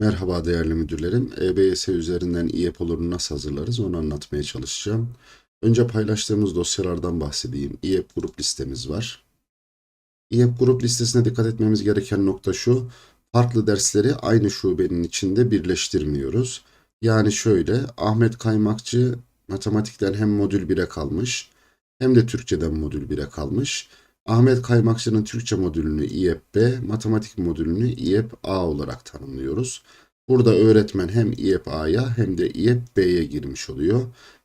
Merhaba değerli müdürlerim. EBS üzerinden İEP olurunu nasıl hazırlarız onu anlatmaya çalışacağım. Önce paylaştığımız dosyalardan bahsedeyim. İEP grup listemiz var. İEP grup listesine dikkat etmemiz gereken nokta şu. Farklı dersleri aynı şubenin içinde birleştirmiyoruz. Yani şöyle Ahmet Kaymakçı matematikten hem modül 1'e kalmış hem de Türkçeden modül 1'e kalmış. Ahmet Kaymakçı'nın Türkçe modülünü İEP B, matematik modülünü İEP A olarak tanımlıyoruz. Burada öğretmen hem İEP A'ya hem de İEP B'ye girmiş oluyor.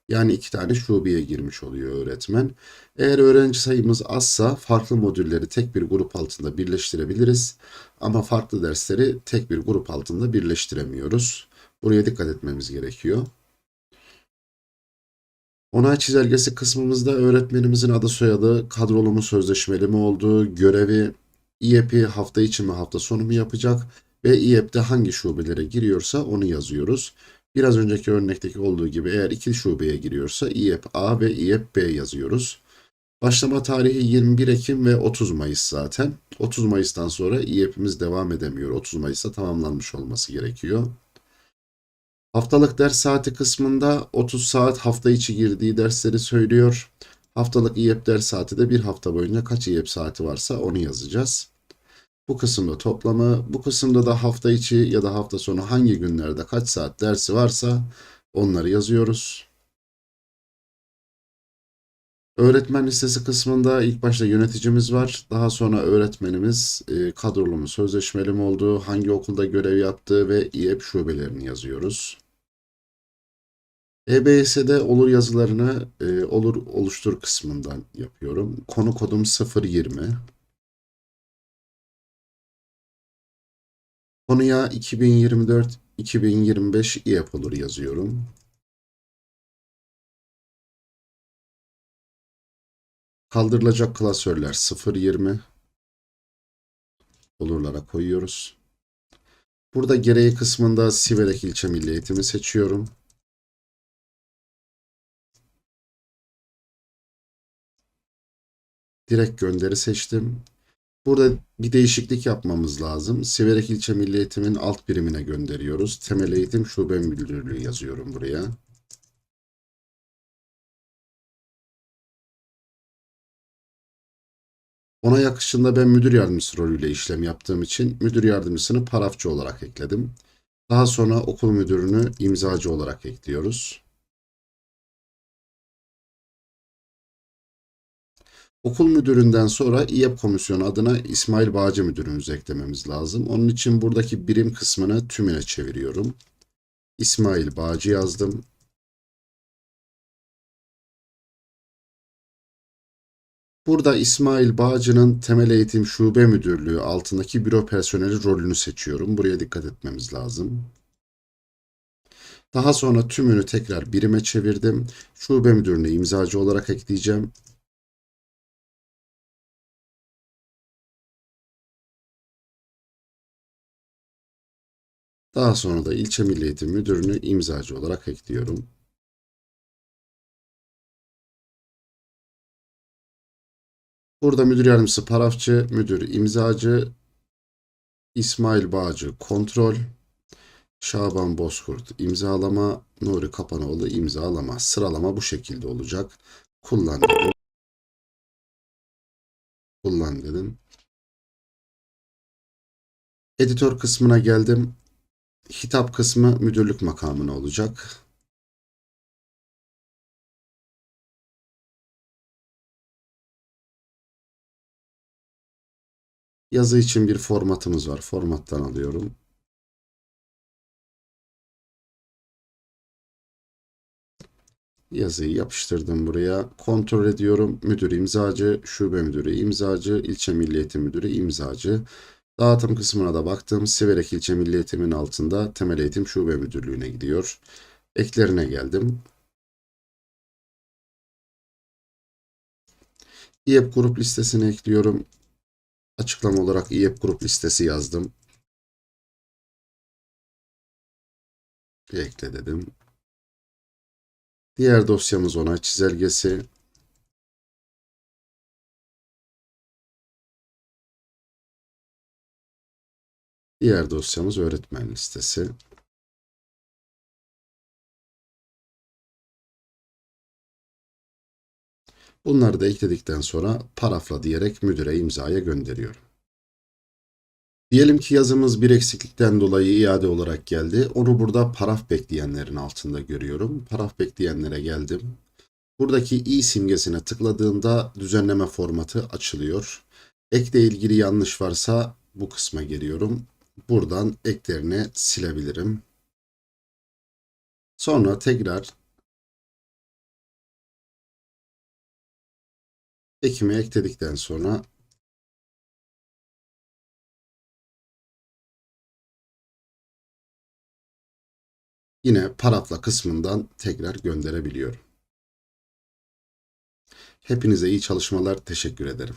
Yani iki tane şubeye girmiş oluyor öğretmen. Eğer öğrenci sayımız azsa farklı modülleri tek bir grup altında birleştirebiliriz. Ama farklı dersleri tek bir grup altında birleştiremiyoruz. Buraya dikkat etmemiz gerekiyor. Onay çizelgesi kısmımızda öğretmenimizin adı soyadı, kadrolu mu sözleşmeli mi olduğu, görevi, İEP'i hafta içi mi hafta sonu mu yapacak ve İEP'te hangi şubelere giriyorsa onu yazıyoruz. Biraz önceki örnekteki olduğu gibi eğer iki şubeye giriyorsa İEP A ve İEP B yazıyoruz. Başlama tarihi 21 Ekim ve 30 Mayıs zaten. 30 Mayıs'tan sonra İEP'imiz devam edemiyor. 30 Mayıs'ta tamamlanmış olması gerekiyor. Haftalık ders saati kısmında 30 saat hafta içi girdiği dersleri söylüyor. Haftalık İEP ders saati de bir hafta boyunca kaç İEP saati varsa onu yazacağız. Bu kısımda toplamı, bu kısımda da hafta içi ya da hafta sonu hangi günlerde kaç saat dersi varsa onları yazıyoruz. Öğretmen listesi kısmında ilk başta yöneticimiz var. Daha sonra öğretmenimiz e, kadrolu mu, sözleşmeli mi olduğu, hangi okulda görev yaptığı ve İEP şubelerini yazıyoruz. EBS'de olur yazılarını e, olur oluştur kısmından yapıyorum. Konu kodum 020. Konuya 2024-2025 İEP olur yazıyorum. Kaldırılacak klasörler 0.20 olurlara koyuyoruz. Burada gereği kısmında Siverek ilçe milli eğitimi seçiyorum. Direkt gönderi seçtim. Burada bir değişiklik yapmamız lazım. Siverek ilçe milli eğitimin alt birimine gönderiyoruz. Temel eğitim şube müdürlüğü yazıyorum buraya. Ona yakışında ben müdür yardımcısı rolüyle işlem yaptığım için müdür yardımcısını parafçı olarak ekledim. Daha sonra okul müdürünü imzacı olarak ekliyoruz. Okul müdüründen sonra İEP komisyonu adına İsmail Bağcı müdürümüzü eklememiz lazım. Onun için buradaki birim kısmını tümüne çeviriyorum. İsmail Bağcı yazdım. Burada İsmail Bağcı'nın temel eğitim şube müdürlüğü altındaki büro personeli rolünü seçiyorum. Buraya dikkat etmemiz lazım. Daha sonra tümünü tekrar birime çevirdim. Şube müdürünü imzacı olarak ekleyeceğim. Daha sonra da ilçe milli eğitim müdürünü imzacı olarak ekliyorum. Burada müdür yardımcısı parafçı, müdür imzacı, İsmail Bağcı kontrol, Şaban Bozkurt imzalama, Nuri Kapanoğlu imzalama. Sıralama bu şekilde olacak. Kullan dedim. Kullan dedim. Editör kısmına geldim. Hitap kısmı müdürlük makamına olacak. Yazı için bir formatımız var. Formattan alıyorum. Yazıyı yapıştırdım buraya. Kontrol ediyorum. Müdür imzacı, şube müdürü imzacı, ilçe milli eğitim müdürü imzacı. Dağıtım kısmına da baktım. Siverek ilçe milli eğitimin altında temel eğitim şube müdürlüğüne gidiyor. Eklerine geldim. İEP grup listesini ekliyorum. Açıklama olarak İEP grup listesi yazdım. Ekle dedim. Diğer dosyamız ona çizelgesi. Diğer dosyamız öğretmen listesi. Bunları da ekledikten sonra parafla diyerek müdüre imzaya gönderiyorum. Diyelim ki yazımız bir eksiklikten dolayı iade olarak geldi. Onu burada paraf bekleyenlerin altında görüyorum. Paraf bekleyenlere geldim. Buradaki i simgesine tıkladığımda düzenleme formatı açılıyor. Ekle ilgili yanlış varsa bu kısma geliyorum. Buradan eklerini silebilirim. Sonra tekrar ekimi ekledikten sonra yine parafla kısmından tekrar gönderebiliyorum. Hepinize iyi çalışmalar, teşekkür ederim.